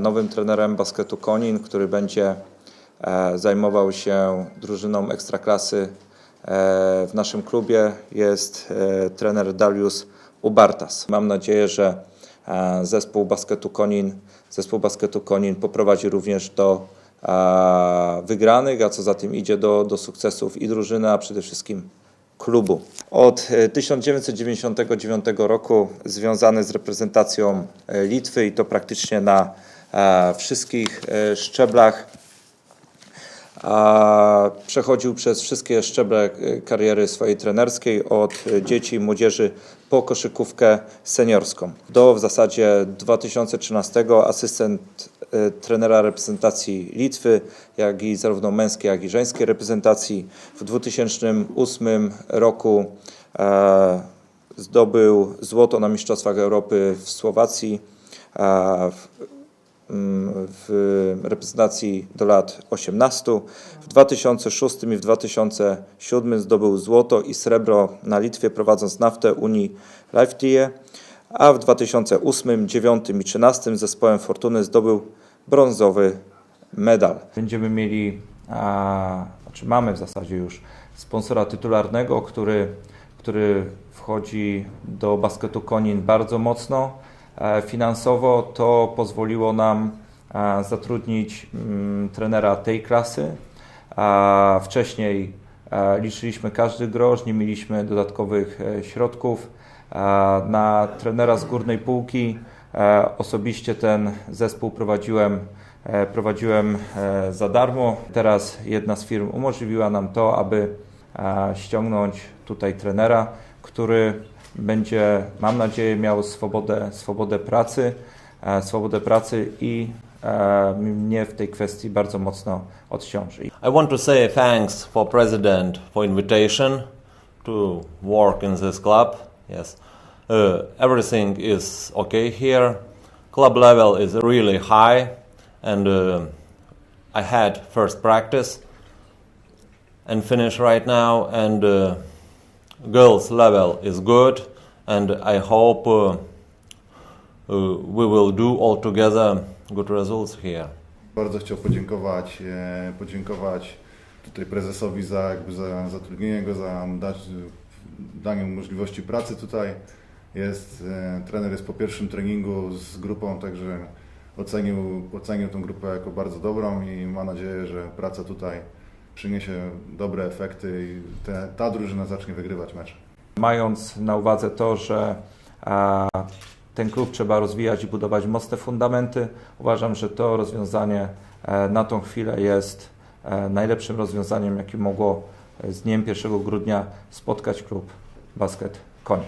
Nowym trenerem basketu Konin, który będzie e, zajmował się drużyną ekstraklasy e, w naszym klubie jest e, trener Darius Ubartas. Mam nadzieję, że zespół basketu Konin, zespół basketu Konin poprowadzi również do wygranych, a co za tym idzie do, do sukcesów i drużyny, a przede wszystkim klubu. Od e, 1999 roku związany z reprezentacją Litwy i to praktycznie na wszystkich e, szczeblach. Przechodził przez wszystkie szczeble e, kariery swojej trenerskiej, od e, dzieci i młodzieży po koszykówkę seniorską. Do w zasadzie 2013 asystent e, trenera reprezentacji Litwy, jak i zarówno męskiej, jak i żeńskiej reprezentacji. W 2008 roku e, zdobył złoto na Mistrzostwach Europy w Słowacji. W, reprezentacji do lat 18. W 2006 i w 2007 zdobył złoto i srebro na Litwie, prowadząc naftę Unii Liftie, a w 2008, 2009 i 2013 zespołem Fortuny zdobył brązowy medal. Będziemy mieli, a, znaczy mamy w zasadzie już sponsora tytularnego, który, który wchodzi do basketu Konin bardzo mocno finansowo. To pozwoliło nam e, zatrudnić mm, trenera tej klasy. A wcześniej e, liczyliśmy każdy grosz, nie mieliśmy dodatkowych e, środków. E, Na trenera z górnej półki e, osobiście ten zespół prowadziłem, e, prowadziłem e, za darmo. Teraz jedna z firm umożliwiła nam to, aby e, ściągnąć tutaj trenera, który będzie, mam nadzieję, miał swobodę, swobodę pracy, e, swobodę pracy i e, mnie w tej kwestii bardzo mocno odciąży. I want to say thanks for President for invitation to work in this club. Yes, uh, everything is okay here. Club level is really high, and uh, I had first practice and finish right now. And uh, girls level is good, and I hope uh, uh, we will do all together good results here. Bardzo chciał podziękować, e, podziękować tutaj prezesowi za, jakby za zatrudnienie go, za dać, danie mu możliwości pracy tutaj. Jest, e, trener jest po pierwszym treningu z grupą, także ocenił, ocenił tę grupę jako bardzo dobrą i ma nadzieję, że praca tutaj przyniesie dobre efekty i te, ta drużyna zacznie wygrywać mecze. Mając na uwadze to, że a, ten klub trzeba rozwijać i budować mocne fundamenty, uważam, że to rozwiązanie e, na tą chwilę jest e, najlepszym rozwiązaniem, jakie mogło e, z dniem 1 grudnia spotkać klub Basket Koń.